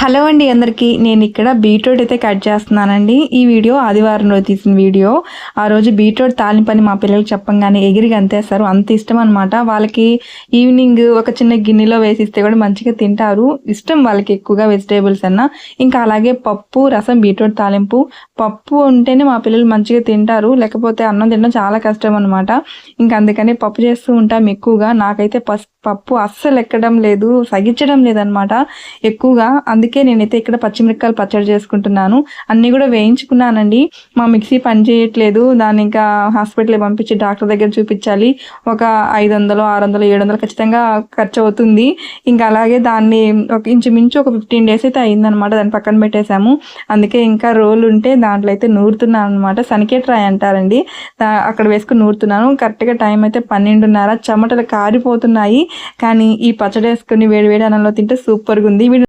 Hello అండి అందరికీ. నేను ఇక్కడ బీట్రూట్ అయితే కట్ చేస్తున్నానండి. ఈ వీడియో ఆదివారం రోజు తీసిన వీడియో. ఆ రోజు బీట్రూట్ తాలింపని మా పిల్లలకి చెప్పంగానే ఎగిరి అంతేస్తారు. అంత ఇష్టం అనమాట వాళ్ళకి ఈవినింగ్ ఒక చిన్న గిన్నెలో వేసిస్తే కూడా మంచిగా తింటారు. ఇష్టం వాళ్ళకి ఎక్కువగా వెజిటేబుల్స్ అన్నా. ఇంకా అలాగే పప్పు రసం బీట్రూట్ తాలింపు. పప్పు ఉంటేనే మా పిల్లలు మంచిగా తింటారు. లేకపోతే అన్నం తినడం చాలా కష్టం అనమాట ఇంకా అందుకని పప్పు చేస్తూ ఉంటాం ఎక్కువగా. నాకైతే పస్ పప్పు అస్సలు ఎక్కడం లేదు సగించడం లేదనమాట ఎక్కువగా. అందుకే నేనైతే ఇక్కడ పచ్చిమిరపకాయలు పచ్చడి చేసుకుంటున్నాను. అన్నీ కూడా వేయించుకున్నానండి. మా మిక్సీ పని చేయట్లేదు. దాన్ని ఇంకా హాస్పిటల్కి పంపించి డాక్టర్ దగ్గర చూపించాలి. ఒక ఐదు వందలు ఆరు వందలు ఏడు వందలు ఖచ్చితంగా ఖర్చు అవుతుంది ఇంకా అలాగే దాన్ని ఒక ఇంచుమించు ఒక ఫిఫ్టీన్ డేస్ అయితే అయిందనమాట. దాన్ని పక్కన పెట్టేశాము. అందుకే ఇంకా రోల్ ఉంటే దాంట్లో అయితే నూరుతున్నాను అనమాట సనికేట్రాయ్ అంటారండి. అక్కడ వేసుకుని నూరుతున్నాను. కరెక్ట్గా టైం అయితే పన్నెండున్నర. చెమటలు కారిపోతున్నాయి. కానీ ఈ పచ్చడి వేసుకుని వేడి వేడి అన్నంలో తింటే సూపర్గా ఉంది.